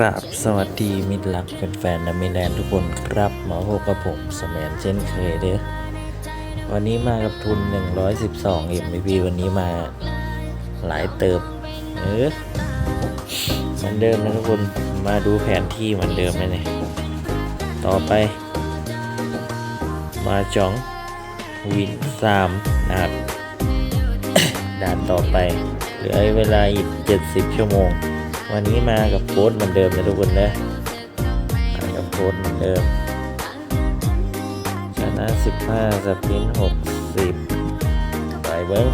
คราบสวัสดีมิตรรักเป็นแฟนๆและมิแลนด์ทุกคนครับมาพบกับผมสมนเช่นเคยเด้อวันนี้มากับทุน 112 MVP วันนี้มาหลายเติบ เออเหมือนเดิมนะทุกคนมาดูแผนที่เหมือนเดิมนะเนี่ยต่อไป มาจองวินสามนะครับด่านต่อไป เหลือเวลาอีก 70 ชั่วโมง วันนี้มากับโค้ดเหมือนเดิมนะทุกคนนะมากับโค้ดเหมือนเดิม ชนะ 15สปินต์60ไปเบิ้ง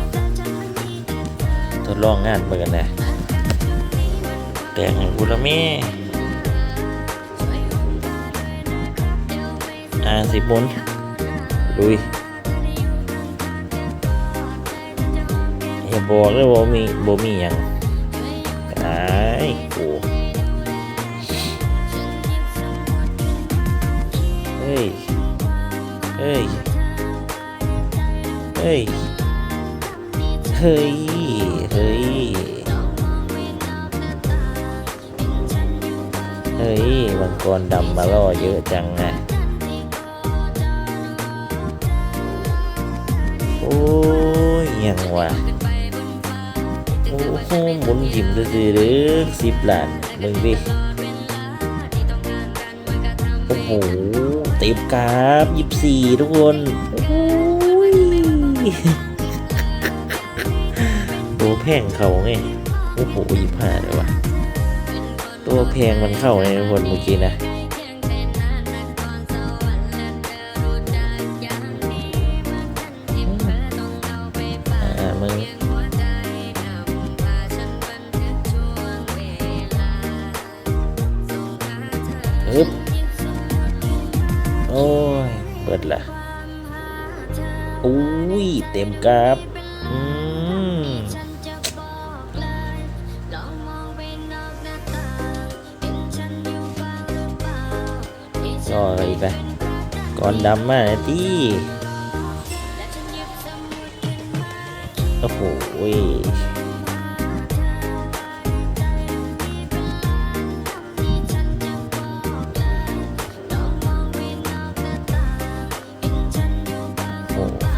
ทดลองงานเบิ่งกันนะแต่งให้กูละแม่อ่าสิบมุนลุยอย่าบอกเลยว่ามีบ่มีหยังไอ้ โอ้เฮ้ย เฮ้ย เฮ้ย เฮ้ย เฮ้ย เฮ้ยมังกรดำมาล่อเยอะจังนะโอ้ยยังวะ โอ้หมุนหิมซื่อๆหรือสิบล้านมึงดิ โอ้โหเต็มกราฟยี่สี่ทุกคนโอ้ยตัวแพงเขาไง โอ้โหยี่ห้าเลยวะตัวแพงมันเข้าในทุกคนเมื่อกี้นะ โอ้ย เปิดละอุ้ย เต็มกราฟอืมรออะไรอีกไปก่อนดำมาที่โอ้โห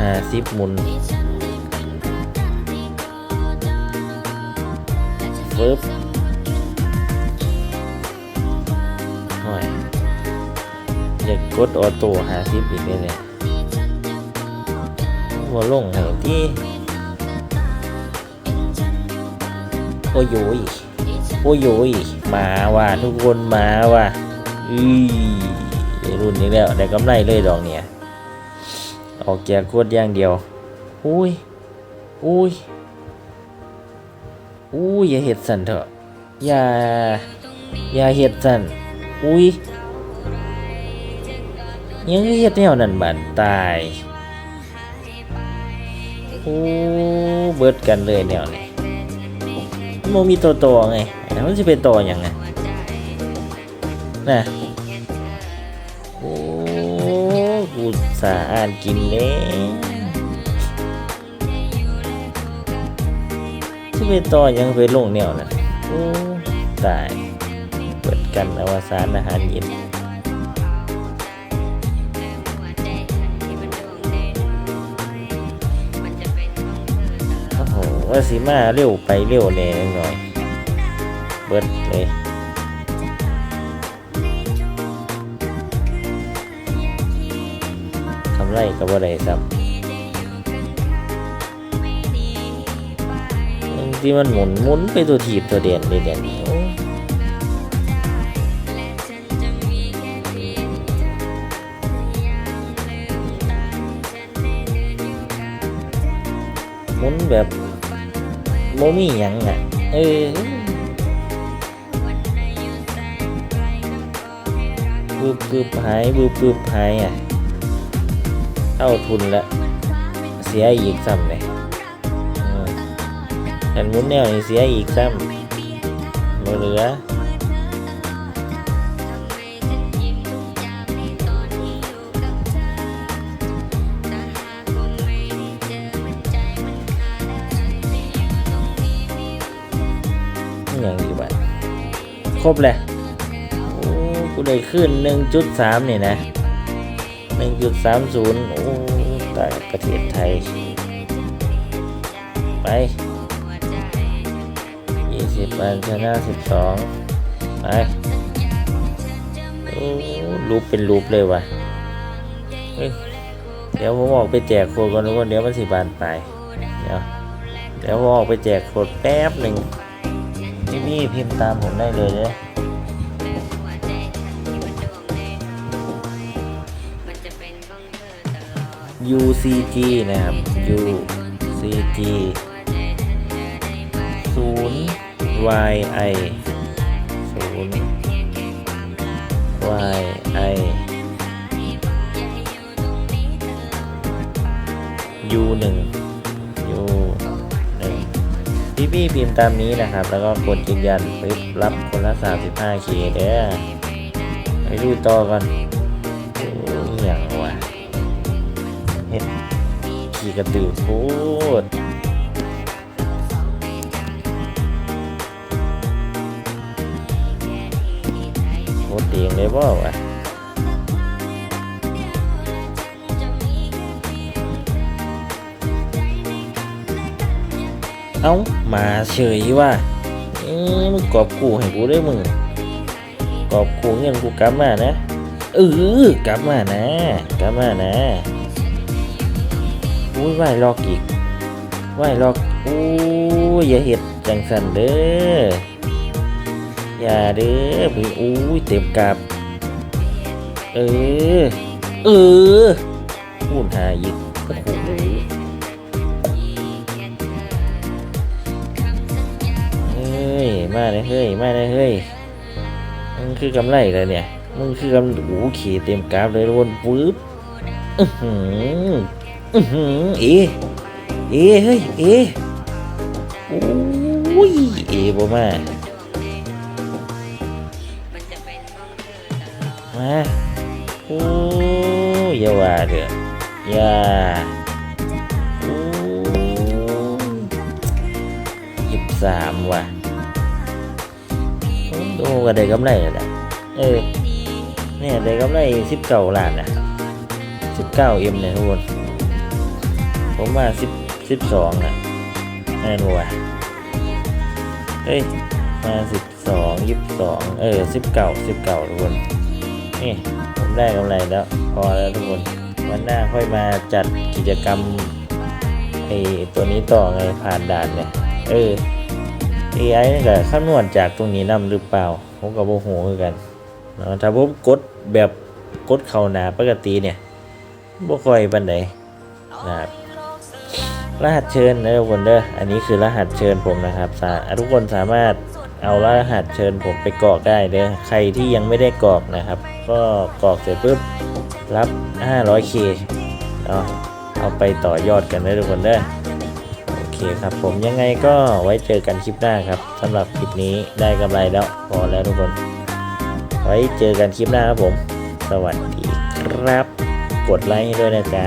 ห้าสิบหมุนฟึบหน่อยอยากกดออโต้หาซิปอีกเลยเนี่ยหัวลงให้ที่โอ้ยโอ้ยมาว่ะทุกคนมาว่ะอือได้รุ่นนี้แล้วได้กำไรเลยดอกเนี่ย ออกแจกโคตรอย่างเดียว อุ้ย อุ้ย อุ้ยอย่าเห็ดสันเถอะ อย่า อย่าเห็ดสัน อุ้ย ยังเฮ็ดแนวนั้นบานตาย โอ้ เบิดกันเลยแนวนี้โมมีตัวโตไง มันจะเป็นตัวยังไง น่ะ สาอ่านกินเน่จะเป็นตัวยังไปลงแนวนะโอ้ตายเบิดกันอวสานอาหารเย็นโอ้โหว่าสิมาเร็วไปเร็วแน่หน่อย เบิดเลย ไรก็บ่ได้ซ้ำบที่มันหมุนหมุนไปตัวถีบตัวเด่นเลยเด่นหมุนแบบโมมีหยังอะ เออบึบบึบหายบึบบึบหายอะ เข้าทุนละเสียอีกซ้ำเลยอืมแต่หมุนแนวนี่เสียอีกซ้ำบ่เหลืออย่างอีกบัดครบเลยกูได้ขึ้นหนึ่งจุดสามนี่นะ หนึ่งจุดสามศูนย์โอ้ตายประเทศไทย ไปยี่สิบวันชนะสิบสองไปโอ้รูปเป็นรูปเลยว่ะเดี๋ยวผมออกไปแจกโคดก่อนทุกคนเดี๋ยวมันสิบานไปเดี๋ยวเดี๋ยวผมออกไปแจกโคดแป๊บหนึ่งพี่พี่พิมพ์ตามผมได้เลยเด้อ UCG นะครับ UCG ศูนย์ YI ศูนย์ YI U หนึ่ง U หนึ่งพี่พี่พิมพ์ตามนี้นะครับ แล้วก็กดยืนยันปึ๊บรับคนละ 35K เด้อไปดูต่อกัน กระตือพูดโคตรเตียงเลยบ่วะเอ้า มาเฉยว่าเอ้ยมึงกอบกูให้กูได้มึงกอบกูเงินกูกลับมานะเออกลับมานะ กลับมานะ อุ้ยไหวลอกอีกไหวลอกอู้ยอย่าเห็ดจังสันเด้ออย่าเด้อพี่อู้ยเต็มกาบเออเออพูดหาอีกโอ้โหเฮ้ยมาเลยเฮ้ยมาเลยเฮ้ยมึงคือกำไรเลยเนี่ยมึงคือกำโอ้ขี่เต็มกราฟเลยวนปึ๊บ อื้อหือเอ เอเฮ้ยเอโอ้ยเอบ่มา มาโอ้ยอย่าว่าเด้ออย่าโอ้ยิบสามว่ะโอ้ก็ได้กำไรแล้วนะเออเนี่ยได้กำไรสิบเก้าล้านนะสิบเก้าเอ็มเนี่ยทุกคน ผมว่าสิบสิบสองนะแน่นว่ะเฮ้ยมาสิบสองยี่สิบสองเออสิบเก้าสิบเก้าทุกคนนี่ผมได้กำไรแล้ว พอแล้วทุกคนวันหน้าค่อยมาจัดกิจกรรมไอตัวนี้ต่อไงผ่านด่านเนี่ยเออ AI นี่ก็คำนวณจากตรงนี้นำหรือเปล่า ผมกับโมโหเหมือนกันเนาะถ้าผมกดแบบกดเข้าหนาปกติเนี่ยบ่ค่อยปันใดนะครับ รหัสเชิญนะทุกคนเด้ออันนี้คือรหัสเชิญผมนะครับทุกคนสามารถเอารหัสเชิญผมไปกรอกได้เด้อใครที่ยังไม่ได้กรอกนะครับ ก็กรอกเสร็จปุ๊บรับ 500k เนาเอาไปต่อยอดกันได้ทุกคนเด้อโอเคครับผมยังไงก็ไว้เจอกันคลิปหน้าครับสำหรับคลิปนี้ได้กำไรแล้วพอแล้วทุกคน ไว้เจอกันคลิปหน้าครับผม สวัสดีครับ กดไลค์ให้ด้วยนะจ๊ะ